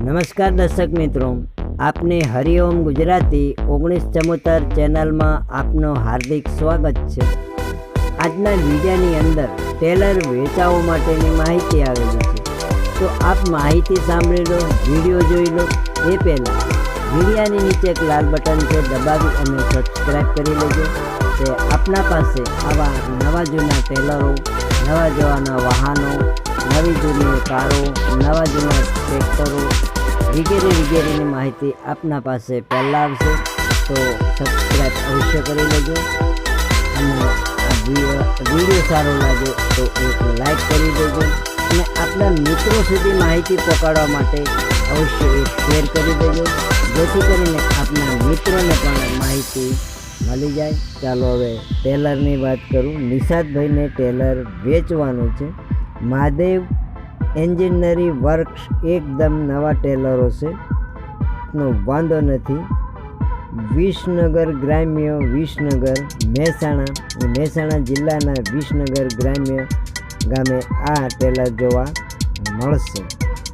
નમસ્કાર દર્શક મિત્રો, આપને હરિઓમ ગુજરાતી ઓગણીસ ચમોતર ચેનલમાં આપનું હાર્દિક સ્વાગત છે. આજના વિડીયોની અંદર ટેલર વેચાવો માટેની માહિતી આવેલી છે. તો આપ માહિતી સાંભળી લો, વીડિયો જોઈ લો. એ પહેલાં વિડીયાની નીચે એક લાલ બટન છે, દબાવી અને સબસ્ક્રાઈબ કરી લેજો. તે આપના પાસે આવા નવા જૂના ટેલરો, નવા જવાના વાહનો નવી જૂની કારો, નવા જૂના ટ્રેક્ટરો વગેરે વગેરેની માહિતી આપના પાસે પહેલાં આવશે. તો સબસ્ક્રાઈબ અવશ્ય કરી લેજો. અને વીડિયો સારો લાગે તો એક લાઈક કરી દેજો. અને આપણા મિત્રો સુધી માહિતી પહોંચાડવા માટે અવશ્ય એક શેર કરી દેજો. જેથી કરીને આપના મિત્રોને પણ માહિતી મળી જાય. ચાલો હવે ટેલરની વાત કરું. નિષાદભાઈને ટેલર વેચવાનું છે. મહાદેવ એન્જિનિયરી વર્ક્સ એકદમ નવા ટેલરો છે. નો વાંધો નથી. વિસનગર ગ્રામ્ય વિસનગર મહેસાણા મહેસાણા જિલ્લાના વિસનગર ગ્રામ્ય ગામે આ ટેલર જોવા મળશે.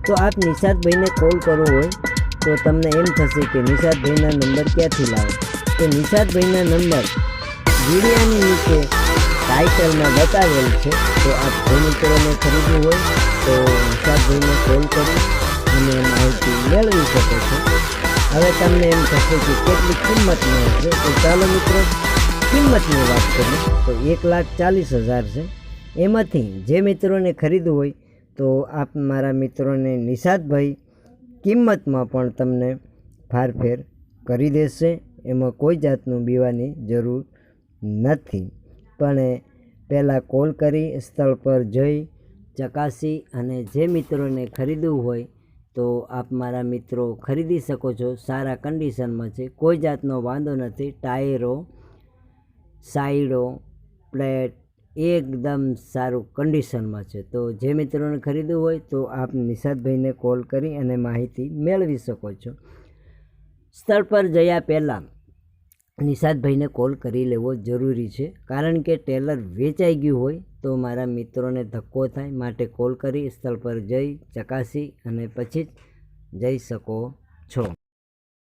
તો આપ નિષાદભાઈને કોલ કરવો હોય તો તમને એમ થશે કે નિષાદભાઈના નંબર ક્યાંથી લાવો? તો નિષાદભાઈના નંબર વિડીયાની નીચે ટાઇટલમાં બતાવેલ છે. તો આપ જે મિત્રોને ખરીદવું હોય, તો નિષાદભાઈને કોલ કરી અને માહિતી મેળવી શકો છો. હવે તમને એમ થશે કે કેટલી કિંમત હશે તો ચાલો મિત્રો, કિંમતની વાત કરીએ. તો એક લાખ ચાલીસ હજાર છે. એમાંથી જે મિત્રોને ખરીદવું હોય, તો આપ મારા મિત્રોને નિષાદભાઈ કિંમતમાં પણ તમને ફારફેર કરી દેશે. એમાં કોઈ જાતનું બીવાની જરૂર નથી. પણ પહેલાં કોલ કરી સ્થળ પર જઈ ચકાસી અને જે મિત્રોને ખરીદવું હોય તો આપ મારા મિત્રો ખરીદી શકો છો. સારા કન્ડિશનમાં છે. કોઈ જાતનો વાંધો નથી. ટાયરો સાઈડો પ્લેટ એકદમ સારું કન્ડિશનમાં છે. તો જે મિત્રોને ખરીદવું હોય તો આપ નિષાદભાઈને કોલ કરી અને માહિતી મેળવી શકો છો. સ્થળ પર જયા પહેલાં નિષાદભાઈને કોલ કરી લેવો જરૂરી છે. કારણ કે ટેલર વેચાઈ ગયું હોય તો મારા મિત્રોને ધક્કો થાય. માટે કોલ કરી સ્થળ પર જઈ ચકાસી અને પછી જ જઈ શકો છો.